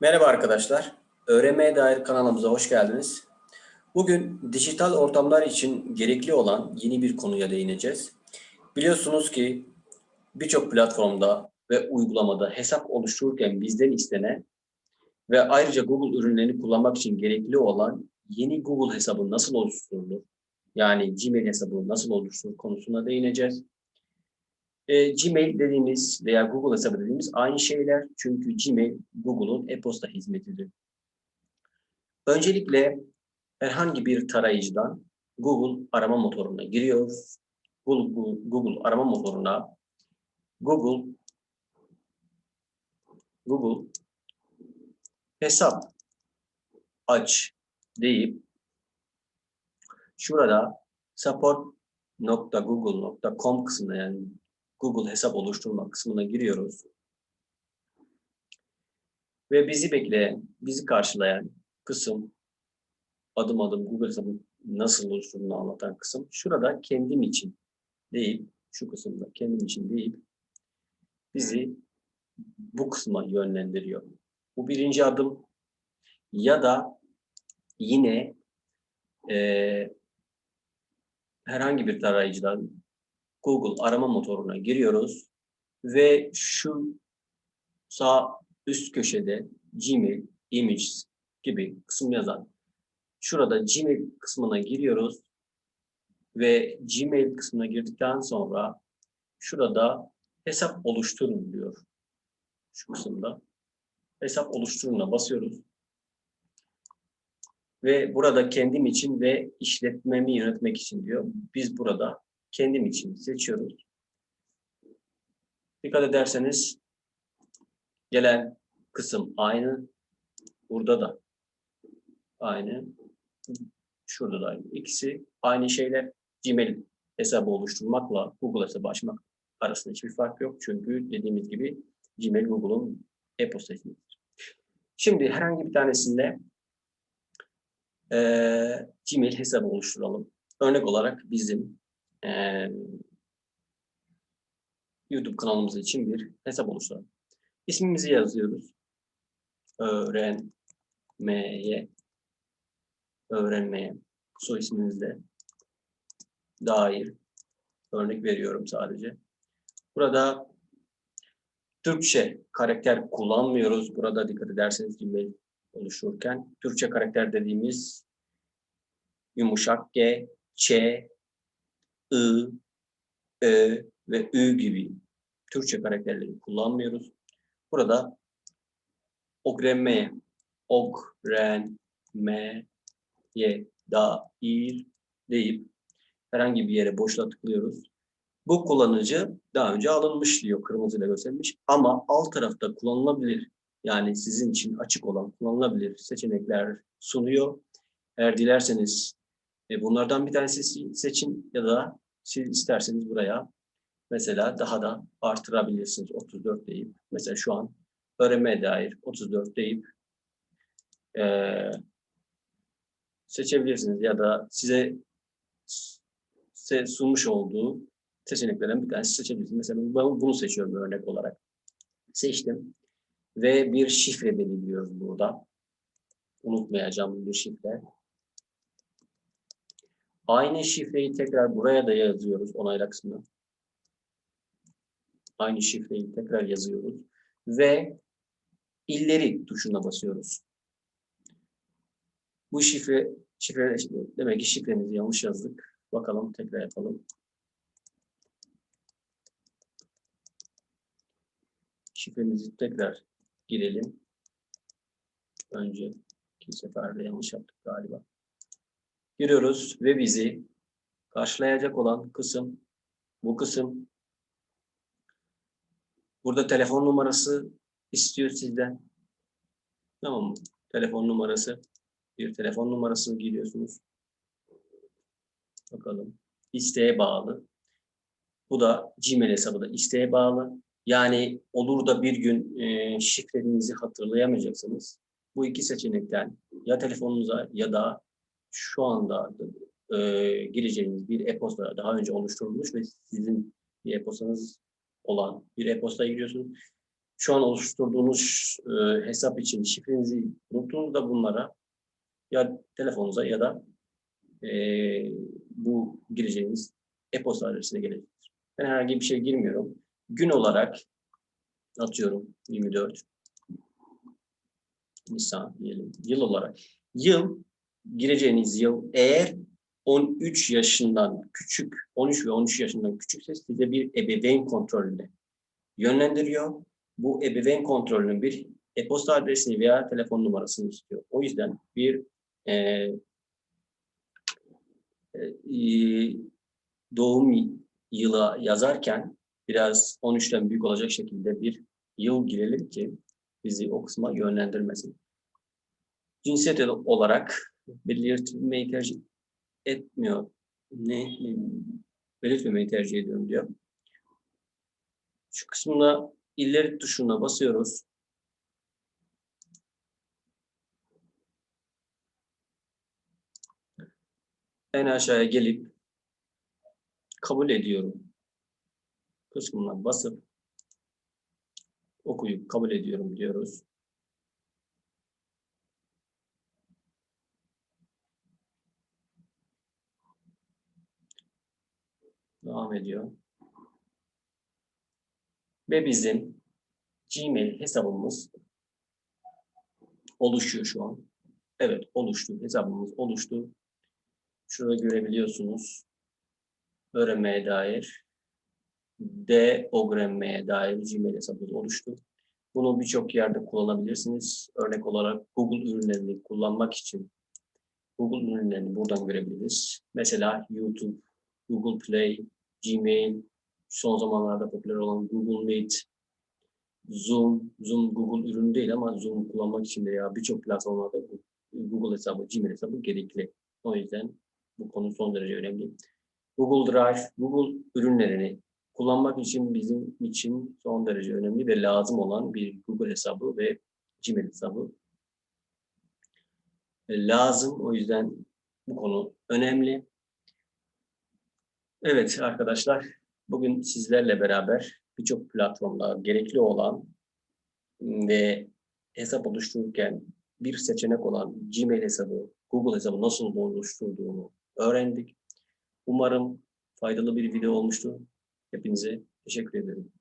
Merhaba arkadaşlar. Öğrenmeye dair kanalımıza hoş geldiniz. Bugün dijital ortamlar için gerekli olan yeni bir konuya değineceğiz. Biliyorsunuz ki birçok platformda ve uygulamada hesap oluştururken bizden istenen ve ayrıca Google ürünlerini kullanmak için gerekli olan yeni Google hesabı nasıl oluşturulur? Yani Gmail hesabı nasıl oluşturulur konusuna değineceğiz. E, Gmail dediğimiz veya Google hesabı dediğimiz aynı şeyler. Çünkü Gmail Google'un e-posta hizmetidir. Öncelikle herhangi bir tarayıcıdan Google arama motoruna giriyoruz. Google, Google arama motoruna Google Google hesap aç deyip şurada support.google.com kısmına yani Google hesap oluşturma kısmına giriyoruz. Ve bizi bekleyen, bizi karşılayan kısım adım adım Google hesabı nasıl oluşturduğunu anlatan kısım. Şurada kendim için deyip, şu kısımda kendim için deyip bizi bu kısma yönlendiriyor. Bu birinci adım ya da yine e, herhangi bir tarayıcıdan Google arama motoruna giriyoruz ve şu sağ üst köşede Gmail, Images gibi kısım yazan şurada Gmail kısmına giriyoruz ve Gmail kısmına girdikten sonra şurada hesap oluşturun diyor. Şu kısımda hesap oluşturuna basıyoruz. Ve burada kendim için ve işletmemi yönetmek için diyor. Biz burada kendim için seçiyoruz. Dikkat ederseniz gelen kısım aynı. Burada da aynı. Şurada da aynı. İkisi aynı şeyler. Gmail hesabı oluşturmakla Google hesabı açmak arasında hiçbir fark yok. Çünkü dediğimiz gibi Gmail Google'un e-posta hizmetidir. Şimdi herhangi bir tanesinde e, Gmail hesabı oluşturalım. Örnek olarak bizim e, YouTube kanalımız için bir hesap oluşturalım. İsmimizi yazıyoruz. Öğrenmeye öğrenmeye soy isminizle dair örnek veriyorum sadece. Burada Türkçe karakter kullanmıyoruz. Burada dikkat ederseniz Gmail oluşurken Türkçe karakter dediğimiz yumuşak G, Ç, I, Ö ve Ü gibi Türkçe karakterleri kullanmıyoruz. Burada ogremme, ogremme, ye, deyip herhangi bir yere boşluğa tıklıyoruz. Bu kullanıcı daha önce alınmış diyor, kırmızıyla göstermiş. Ama alt tarafta kullanılabilir, yani sizin için açık olan kullanılabilir seçenekler sunuyor. Eğer dilerseniz e, bunlardan bir tanesi seçin ya da siz isterseniz buraya mesela daha da artırabilirsiniz 34 deyip. Mesela şu an öğrenmeye dair 34 deyip e, seçebilirsiniz ya da size size sunmuş olduğu seçeneklerden bir tanesi seçebilirsiniz. Mesela ben bunu seçiyorum örnek olarak. Seçtim ve bir şifre belirliyoruz burada. Unutmayacağım bir şifre. Aynı şifreyi tekrar buraya da yazıyoruz onayla kısmına. Aynı şifreyi tekrar yazıyoruz ve illeri tuşuna basıyoruz. Bu şifre şifre demek ki şifremizi yanlış yazdık. Bakalım tekrar yapalım. Şifremizi tekrar girelim. Önce iki seferde yanlış yaptık galiba. Giriyoruz ve bizi karşılayacak olan kısım bu kısım. Burada telefon numarası istiyor sizden. Tamam mı? Telefon numarası. Bir telefon numarasını giriyorsunuz. Bakalım. İsteğe bağlı. Bu da Gmail hesabı da isteğe bağlı. Yani olur da bir gün e, şifrenizi hatırlayamayacaksınız. Bu iki seçenekten ya telefonunuza ya da şu anda e, gireceğiniz bir e-posta daha önce oluşturulmuş ve sizin bir e-postanız olan bir e-postaya giriyorsunuz. şu an oluşturduğunuz e, hesap için şifrenizi unuttuğunuzda bunlara ya telefonunuza ya da e, bu gireceğiniz e-posta adresine gelecektir. Ben herhangi bir şey girmiyorum. Gün olarak atıyorum 24 Nisan diyelim. Yıl olarak. Yıl gireceğiniz yıl eğer 13 yaşından küçük, 13 ve 13 yaşından küçükse size bir ebeveyn kontrolüne yönlendiriyor. Bu ebeveyn kontrolünün bir e-posta adresini veya telefon numarasını istiyor. O yüzden bir e, e, doğum yılı yazarken biraz 13'ten büyük olacak şekilde bir yıl girelim ki bizi o kısma yönlendirmesin. Cinsiyet olarak belirtmeyi tercih etmiyor. Ne? Belirtmemeyi tercih ediyorum diyor. Şu kısmında ileri tuşuna basıyoruz. En aşağıya gelip kabul ediyorum kısmına basıp okuyup kabul ediyorum diyoruz. Devam ediyor. Ve bizim Gmail hesabımız oluşuyor şu an. Evet oluştu. Hesabımız oluştu. Şurada görebiliyorsunuz. Öğrenmeye dair D-Ogrenme'ye dair Gmail hesabınız oluştu. Bunu birçok yerde kullanabilirsiniz. Örnek olarak Google ürünlerini kullanmak için Google ürünlerini buradan görebiliriz. Mesela YouTube, Google Play, Gmail, son zamanlarda popüler olan Google Meet, Zoom, Zoom Google ürünü değil ama Zoom kullanmak için de ya birçok platformlarda Google hesabı, Gmail hesabı gerekli. O yüzden bu konu son derece önemli. Google Drive, Google ürünlerini kullanmak için bizim için son derece önemli ve lazım olan bir Google hesabı ve Gmail hesabı e, lazım. O yüzden bu konu önemli. Evet arkadaşlar, bugün sizlerle beraber birçok platformda gerekli olan ve hesap oluştururken bir seçenek olan Gmail hesabı, Google hesabı nasıl oluşturduğunu öğrendik. Umarım faydalı bir video olmuştur. Hepinize teşekkür ederim.